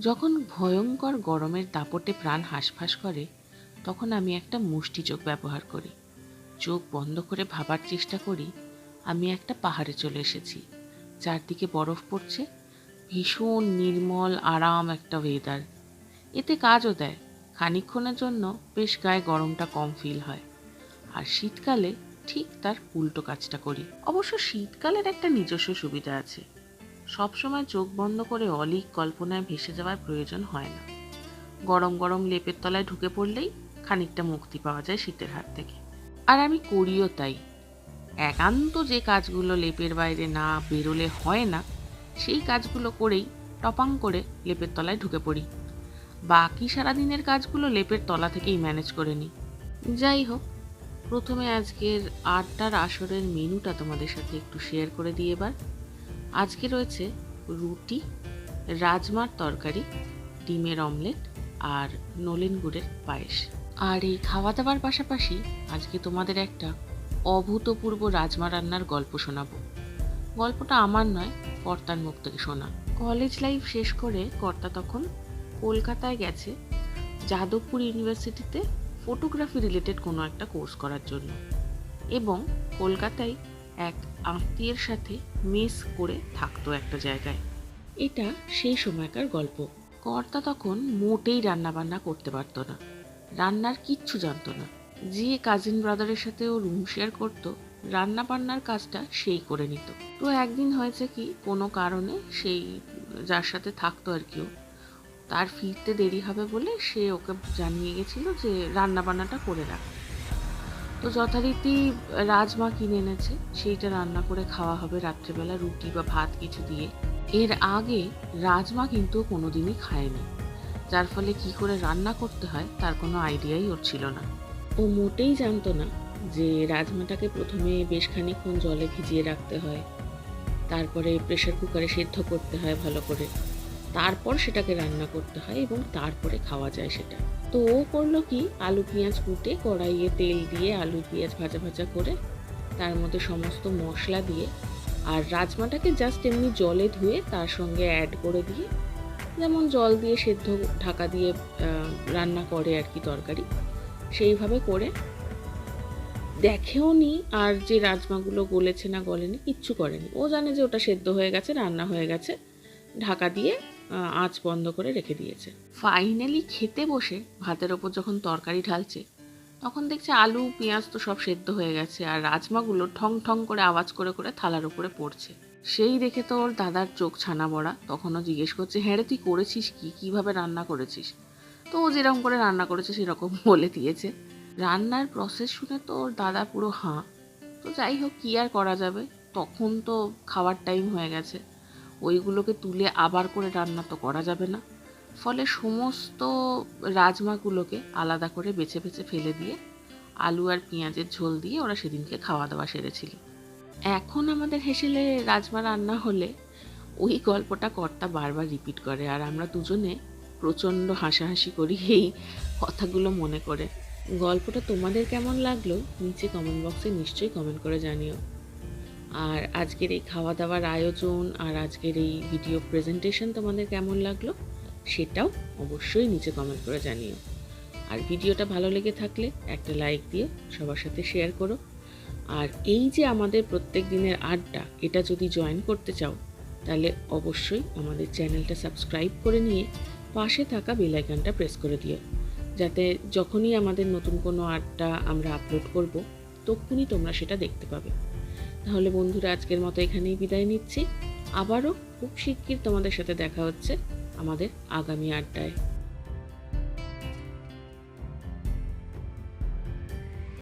যখন ভয়ঙ্কর গরমের দাপটে প্রাণ হাঁসফাঁস করে, তখন আমি একটা মুষ্টি চোখ ব্যবহার করি। চোখ বন্ধ করে ভাবার চেষ্টা করি, আমি একটা পাহাড়ে চলে এসেছি। চারদিকে বরফ পড়ছে, ভীষণ নির্মল, আরাম একটা ওয়েদার এতে কাজও দেয়, খানিকক্ষণের জন্য বেশ গায়ে গরমটা কম ফিল হয়। আর শীতকালে ঠিক তার উল্টো কাজটা করি। অবশ্য শীতকালের একটা নিজস্ব সুবিধা আছে। সবসময় চোখ বন্ধ করে অলিক কল্পনায় ভেসে যাওয়ার প্রয়োজন হয় না। গরম গরম লেপের তলায় ঢুকে পড়লেই খানিকটা মুক্তি পাওয়া যায় শীতের হাত থেকে। আর আমি করিও তাই। একান্ত যে কাজগুলো লেপের বাইরে না বেরোলে হয় না, সেই কাজগুলো করেই টপাং করে লেপের তলায় ঢুকে পড়ি। বাকি সারাদিনের কাজগুলো লেপের তলা থেকেই ম্যানেজ করে নিই। যাই হোক, প্রথমে আজকের আটটার আসরের মেনুটা তোমাদের সাথে একটু শেয়ার করে দিই এবার। আজকে রয়েছে রুটি, রাজমার তরকারি, ডিমের অমলেট আর নলেন গুড়ের পায়েস। আর এই খাওয়া দাওয়ার পাশাপাশি আজকে তোমাদের একটা অভূতপূর্ব রাজমা রান্নার গল্প শোনাবো। গল্পটা আমার নয়, কর্তার মুখ থেকে শোনা। কলেজ লাইফ শেষ করে কর্তা তখন কলকাতায় গেছে যাদবপুর ইউনিভার্সিটিতে ফটোগ্রাফি রিলেটেড কোনো একটা কোর্স করার জন্য। এবং কলকাতায় এক আত্মীয়ের সাথে মেস করে থাকতো একটা জায়গায়। এটা সেই সময়কার গল্প। কর্তা তখন মোটেই রান্নাবান্না করতে পারতো না। রান্নার কিচ্ছু জানতো না। যে কাজিন ব্রাদারের সাথে ও রুম শেয়ার করতো রান্না বান্নার কাজটা সেই করে নিত। তো একদিন হয়েছে কি কোনো কারণে সেই যার সাথে থাকতো আর কি ও, তার ফিরতে দেরি হবে বলে সে ওকে জানিয়ে গেছিল যে রান্না বান্নাটা করে রাখ। তো যথারীতি রাজমা কিনে এনেছে। সেইটা রান্না করে খাওয়া হবে রাত্রেবেলা, রুটি বা ভাত কিছু দিয়ে। এর আগে রাজমা কিন্তু কোনোদিনই খায়নি। যার ফলে কি করে রান্না করতে হয়, তার কোনো আইডিয়াই ওর ছিল না। ও মোটেই জানতো না যে রাজমাটাকে প্রথমে বেশ খানিকক্ষণ জলে ভিজিয়ে রাখতে হয়। তারপরে প্রেশার কুকারে সেদ্ধ করতে হয় ভালো করে। তারপর সেটাকে রান্না করতে হয় এবং তারপরে খাওয়া যায় সেটা। তো ও করল কি, আলু পেঁয়াজ কুটে কড়াইয়ে তেল দিয়ে আলু পেঁয়াজ ভাজা ভাজা করে তার মধ্যে সমস্ত মশলা দিয়ে আর রাজমাটাকে জাস্ট এমনি জলে ধুয়ে তার সঙ্গে অ্যাড করে দিয়ে, যেমন জল দিয়ে সেদ্ধ ঢাকা দিয়ে রান্না করে আর কি তরকারি, সেইভাবে করে। দেখেও নি আর যে রাজমাগুলো গলেছে না গলেনি, কিচ্ছু করেনি। ও জানে যে ওটা সেদ্ধ হয়ে গেছে, রান্না হয়ে গেছে। ঢাকা দিয়ে আঁচ বন্ধ করে রেখে দিয়েছে। ফাইনালি খেতে বসে ভাতের ওপর যখন তরকারি ঢালছে, তখন দেখছে আলু, পেঁয়াজ তো সব সেদ্ধ হয়ে গেছে আর রাজমাগুলো ঠং ঠং করে আওয়াজ করে করে থালার উপরে পড়ছে। সেই দেখে তো ওর দাদার চোখ ছানা বড়া তখনও জিজ্ঞেস করছে হ্যাঁ রে, তুই করেছিস কি? কীভাবে রান্না করেছিস? তো ও যেরকম করে রান্না করেছে, সেরকম বলে দিয়েছে। রান্নার প্রসেস শুনে তো ওর দাদা পুরো হাঁ। তো যাই হোক, কী আর করা যাবে? তখন তো খাওয়ার টাইম হয়ে গেছে। ওইগুলোকে তুলে আবার করে রান্না তো করা যাবে না। ফলে সমস্ত রাজমাগুলোকে আলাদা করে বেছে বেছে ফেলে দিয়ে আলু আর পেঁয়াজের ঝোল দিয়ে ওরা সেদিনকে খাওয়া দাওয়া সেরেছিল। এখন আমাদের হেসেলে রাজমা রান্না হলে ওই গল্পটা কর্তা বারবার রিপিট করে আর আমরা দুজনে প্রচণ্ড হাসাহাসি করি এই কথাগুলো মনে করে। গল্পটা তোমাদের কেমন লাগল? নিচে কমেন্ট বক্সে নিশ্চয়ই কমেন্ট করে জানিও। আর আজকের এই খাওয়া দাওয়ার আয়োজন আর আজকের এই ভিডিও প্রেজেন্টেশন তোমাদের কেমন লাগল সেটাও অবশ্যই নিচে কমেন্ট করে জানিও। আর ভিডিওটা ভালো লেগে থাকলে একটা লাইক দিও, সবার সাথে শেয়ার করো। আর এই যে আমাদের প্রত্যেক দিনের আড্ডা, এটা যদি জয়েন করতে চাও, তাহলে অবশ্যই আমাদের চ্যানেলটা সাবস্ক্রাইব করে নিয়ে পাশে থাকা বেল আইকনটা প্রেস করে দিও। যাতে যখনই আমাদের নতুন কোনো আড্ডা আমরা আপলোড করব, তখনই তোমরা সেটা দেখতে পাবে। তাহলে বন্ধুরা, আজকের মতো এখানেই বিদায় নিচ্ছি। আবারও খুব শিগগির তোমাদের সাথে দেখা হচ্ছে আমাদের আগামী আড্ডায়।